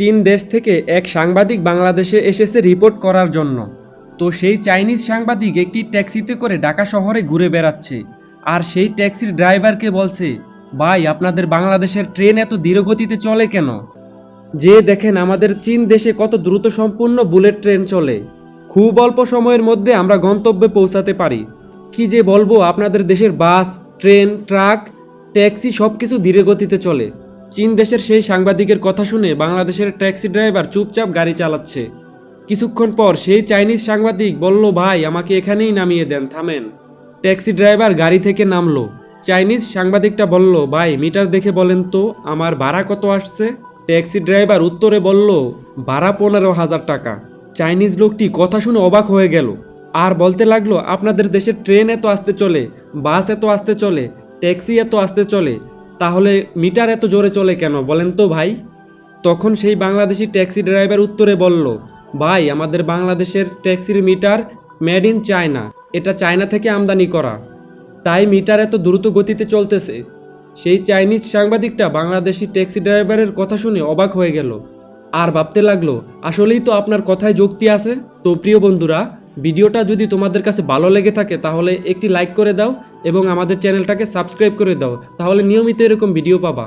চীন দেশ থেকে এক সাংবাদিক বাংলাদেশে এসেছে রিপোর্ট করার জন্য। তো সেই চাইনিজ সাংবাদিক একটি ট্যাক্সিতে করে ঢাকা শহরে ঘুরে বেড়াচ্ছে। আর সেই ট্যাক্সির ড্রাইভারকে বলছে, ভাই, আপনাদের বাংলাদেশের ট্রেন এত ধীরগতিতে চলে কেন? যে দেখেন আমাদের চীন দেশে কত দ্রুত সম্পূর্ণ বুলেট ট্রেন চলে। খুব অল্প সময়ের মধ্যে আমরা গন্তব্যে পৌঁছাতে পারি। কি যে বলব, আপনাদের দেশের বাস, ট্রেন, ট্রাক, ট্যাক্সি সব কিছু ধীরে গতিতে চলে। চীন দেশের সেই সাংবাদিকের কথা শুনে বাংলাদেশের ট্যাক্সি ড্রাইভার চুপচাপ গাড়ি চালাচ্ছে। কিছুক্ষণ পর সেই চাইনিজ সাংবাদিক বলল, ভাই, আমাকে এখানেই নামিয়ে দেন, থামেন। ট্যাক্সি ড্রাইভার গাড়ি থেকে নামলো। চাইনিজ সাংবাদিকটা বলল, ভাই, মিটার দেখে বলেন তো, আমার ভাড়া কত আসছে? ট্যাক্সি ড্রাইভার উত্তরে বলল, ভাড়া পনেরো হাজার টাকা। চাইনিজ লোকটি কথা শুনে অবাক হয়ে গেল। আর বলতে লাগল, আপনাদের দেশের ট্রেন এত আসতে চলে, বাস এত আসতে চলে, ট্যাক্সি এত আসতে চলে তাহলে মিটার এত জোরে চলে কেন বলেন তো ভাই? তখন সেই বাংলাদেশি ট্যাক্সি ড্রাইভার উত্তরে বলল, ভাই, আমাদের বাংলাদেশের ট্যাক্সির মিটার মেড ইন চায়না। এটা চায়না থেকে আমদানি করা। তাই মিটার এত দ্রুত গতিতে চলতেছে। সেই চাইনিজ সাংবাদিকটা বাংলাদেশি ট্যাক্সি ড্রাইভারের কথা শুনে অবাক হয়ে গেল। আর ভাবতে লাগল, আসলেই তো আপনার কথায় যুক্তি আছে? তো প্রিয় বন্ধুরা, ভিডিওটা যদি তোমাদের কাছে ভালো লেগে থাকে তাহলে একটি লাইক করে দাও এবং আমাদের চ্যানেলটাকে সাবস্ক্রাইব করে দাও তাহলে নিয়মিত এরকম ভিডিও পাবা।